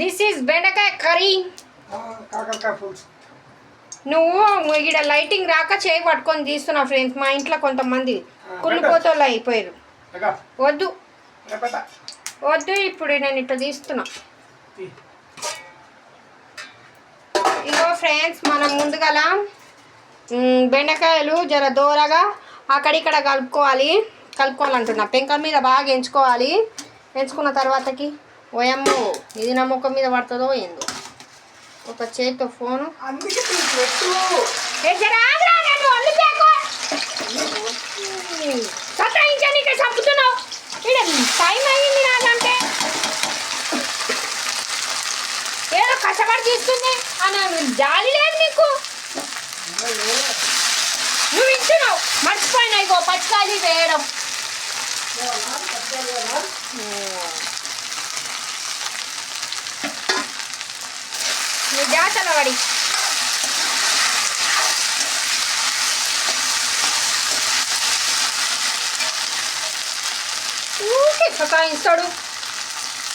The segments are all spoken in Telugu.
దిస్ ఈజ్ బెండకాయ కర్రీ. నువ్వు ఇక్కడ లైటింగ్ రాక చేయి పట్టుకొని తీస్తున్నా ఫ్రెండ్స్. మా ఇంట్లో కొంతమంది కుళ్ళిపోతోళ్ళు అయిపోయారు. వద్దు. వద్దు ఇప్పుడు నేను ఇట్లా తీస్తున్నా. ఇగో ఫ్రెండ్స్ మనం ముందుగల బెండకాయలు జర దూరగా అక్కడిక్కడ కలుపుకోవాలి. కలుపుకోవాలంటున్నా. పెంక మీద బాగా ఎంచుకోవాలి. ఎంచుకున్న తర్వాతకి. ఓయమ్మో ఇది నా ముఖం మీద పడుతుందో ఏందో. ఒక చేతితో ఫోను. టైం అయ్యింది నాకంటే. ఏదో కష్టపడి తీస్తుంది అని జాలి లేదు నీకు. నువ్వు ఇచ్చున్నావు మర్చిపోయినా ఇగో పచ్చికాయలు వేయడం. నీ జాతర పడి ఊకే సతాయిస్తాడు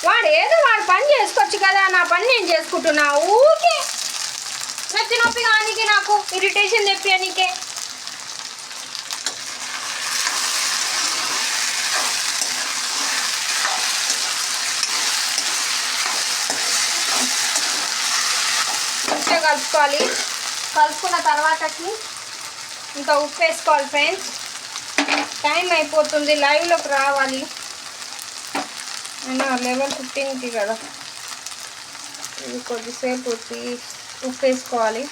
వాడు ఏదో వాడు పని చేసుకోవచ్చు కదా నా పని నేను చేసుకుంటున్నా ఊకే నచ్చి నొప్పి కానీకి నాకు ఇరిటేషన్ తెప్పియనీకే. మంచిగా కలుపుకోవాలి. కలుపుకున్న తర్వాతకి ఇంకా ఉప్పు వేసుకోవాలి ఫ్రెండ్స్. టైం అయిపోతుంది లైవ్లోకి రావాలి. అయినా లెవెన్ ఫిఫ్టీన్కి కదా. ఇది కొద్దిసేపు తీ ఉప్పు వేసుకోవాలి.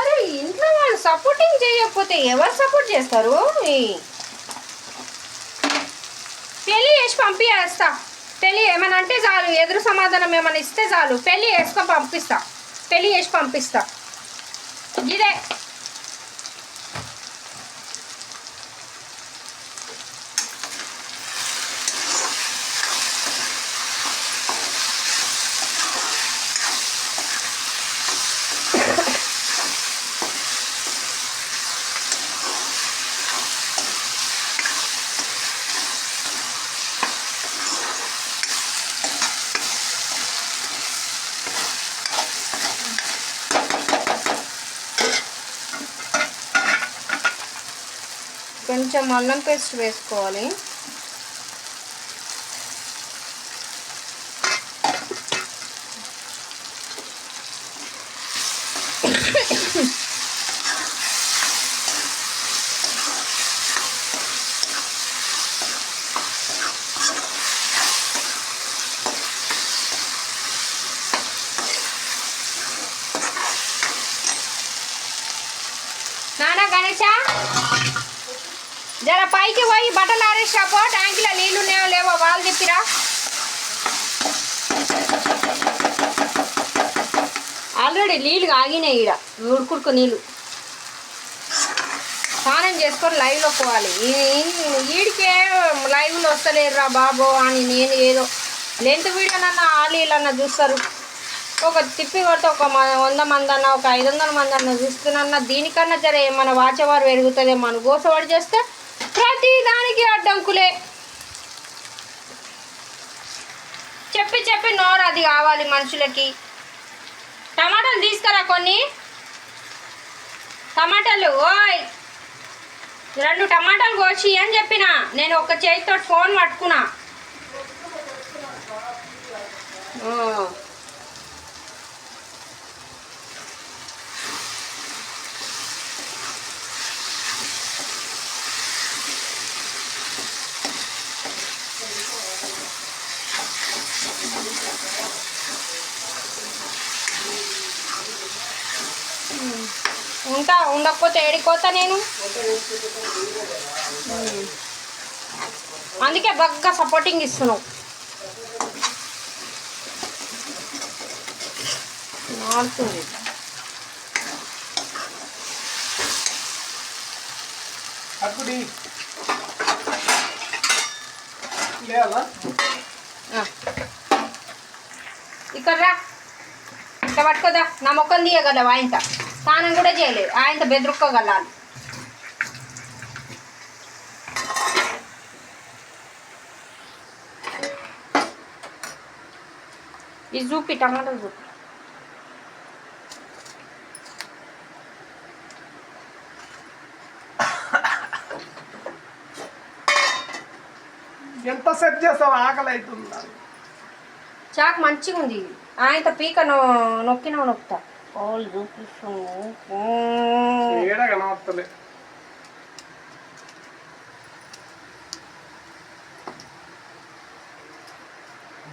అరే ఇంట్లో వాళ్ళు సపోర్టింగ్ చేయకపోతే ఎవరు సపోర్ట్ చేస్తారు? పెళ్ళి చేసి పంపించేస్తా పెళ్ళి ఏమైనా అంటే చాలు ఎదురు సమాధానం ఏమైనా ఇస్తే చాలు. పెళ్ళి వేసుకొని పంపిస్తా. పెళ్ళి చేసి పంపిస్తా. ఇదే. కొంచెం అల్లం పేస్ట్ వేసుకోవాలి. నానా గణేష? జర పైకి పోయి బట్టలు ఆరేసాపో ట్యాంకులో నీళ్ళు ఉన్నాయో లేవో వాళ్ళు తిప్పిరా ఆల్రెడీ నీళ్ళు ఆగినాయి ఈడ. ఉడుకుడుకు నీళ్ళు స్నానం చేసుకొని లైవ్లో పోవాలి. వీడికే లైవ్లో వస్తలేరురా బాబో అని నేను ఏదో లెంత్ వీడియోనన్నా ఆలీలన్నా చూస్తారు. ఒక తిప్పి కొడితే ఒక వంద మంది అన్న ఒక ఐదు వందల మంది అన్న చూస్తున్నా దీనికన్నా జర మన వాచవారు పెరుగుతుందేమో మన గోసవాడు చేస్తే ప్రతి దానికి అడ్డంకులే. చెప్పి చెప్పి నోరు అది కావాలి మనుషులకి. టమాటాలు తీసుకురా కొన్ని. టమాటాలు ఓయ్. రెండు టమాటాలు కోసి అని చెప్పిన నేను ఒక చేతితో ఫోన్ పట్టుకున్నా. ఉంటా ఉండకపోతే ఏడిపోతా నేను? అందుకే బగ్గా సపోర్టింగ్ ఇస్తున్నావు. ఇక్కడ రా. ఇక్కడ పట్టుకోదా? నా మొక్కం తీయగలవు ఆయనత స్నానం కూడా చేయలేదు. ఆయనత బెదురుక్కోగలాలి ఇది చూపి టమాటాలు చూపి. ఎంత సెట్ చేస్తావు ఆకలి అవుతుంది. చాక్ మంచిగా ఉంది ఆయనతో పీక నొక్కిన నొక్కుతా వాళ్ళు చూపిస్తాను ఏడ కనవత్తలే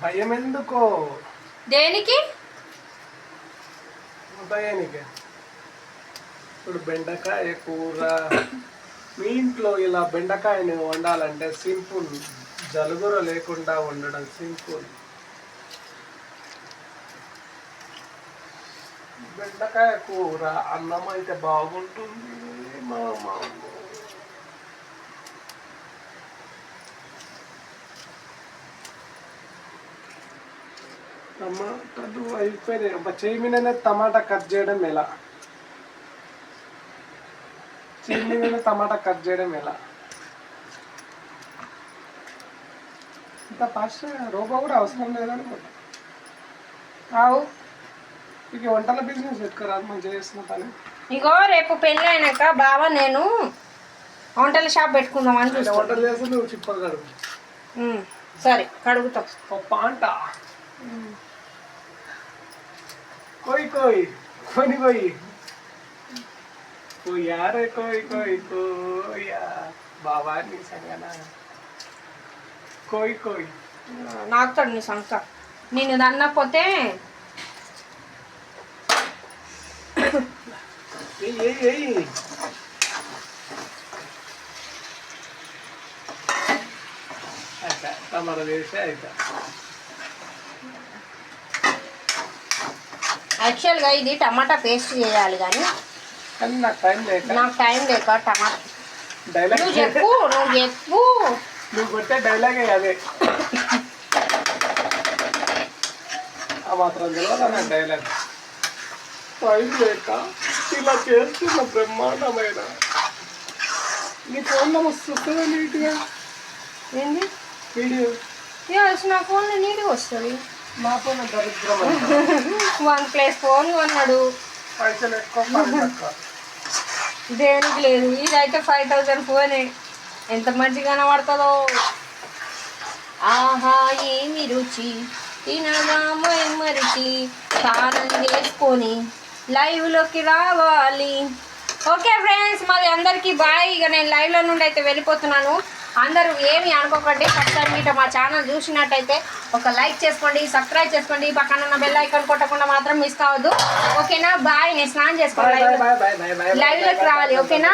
భయం ఎందుకో దేనికి ఉదయానికి ఇప్పుడు బెండకాయ కూర. మీ ఇంట్లో ఇలా బెండకాయని వండాలంటే సింపుల్. జలుబుర లేకుండా వండడం సింపుల్. బెండకాయ కూర అన్నం అయితే బాగుంటుంది మా మామ టమాటాలు అయిపోయినాయి. ఒక చేయి టమాటా కట్ చేయడం ఎలా? చేయి టమాటా కట్ చేయడం ఎలా? ఇంత ఫాస్ట్ రోబో కూడా అవసరం లేదనుకుంటా. కావు ఇక వంటల బిజినెస్ పెట్టుకోరాదు మంచిగా చేస్తున్న పని ఇగో రేపు పెళ్ళి అయినాక బావ నేను వంటల షాప్ పెట్టుకుందాం అని చూస్తాం వంటలు చేస్తే నువ్వు చిప్పగడు సరే కడుగుతాం. పప్ప అంట. కోయి కోయి కొని కోయి. కోయారే కోయి కోయి కోయా. బాబా నీ సంగనా? కోయి నీ సంక నేను దన్నపోతే వేసి అయితే యాక్చువల్గా ఇది టమాటా పేస్ట్ చేయాలి కానీ కానీ నాకు టైం లేక నాకు టైం లేక టమాటా. డైలాగ్ నువ్వు చెప్పు నువ్వు చెప్పు. నువ్వు కొట్టే డైలాగే అదే. ఆ మాత్రం తెలియదు డైలాగ్ టైం లేక ఇలా చేస్తున్న బ్రహ్మాండమైన. నీ ఫోన్ వస్తుందా నీట్గా? ఏంది? వీడియో. ఎస్ నా ఫోన్ నీట్గా వస్తుంది. నా ఫోన్ దరిద్రం వన్ ప్లస్ ఫోన్ కొన్నాడు. పైసలు ఎక్కువ దేనికి లేదు. ఇదైతే ఫైవ్ థౌజండ్ ఫోనే. ఎంత మంచిగా కనబడుతుందో. ఆహా ఏమి రుచి. తినగా మరిచి స్నానం చేసుకొని లైవ్లోకి రావాలి ఓకే ఫ్రెండ్స్ మరి అందరికీ బాయ్ ఇక నేను లైవ్లో నుండి అయితే వెళ్ళిపోతున్నాను అందరూ ఏమి అనుకోకండి ఫస్ట్ టైం మీట మా ఛానల్ చూసినట్టయితే ఒక లైక్ చేసుకోండి సబ్స్క్రైబ్ చేసుకోండి పక్కన ఉన్న బెల్ ఐకాన్ కొట్టకుండా మాత్రం మిస్ కావద్దు ఓకేనా బాయ్ నేను స్నానం చేసుకోవాలి లైవ్లోకి రావాలి ఓకేనా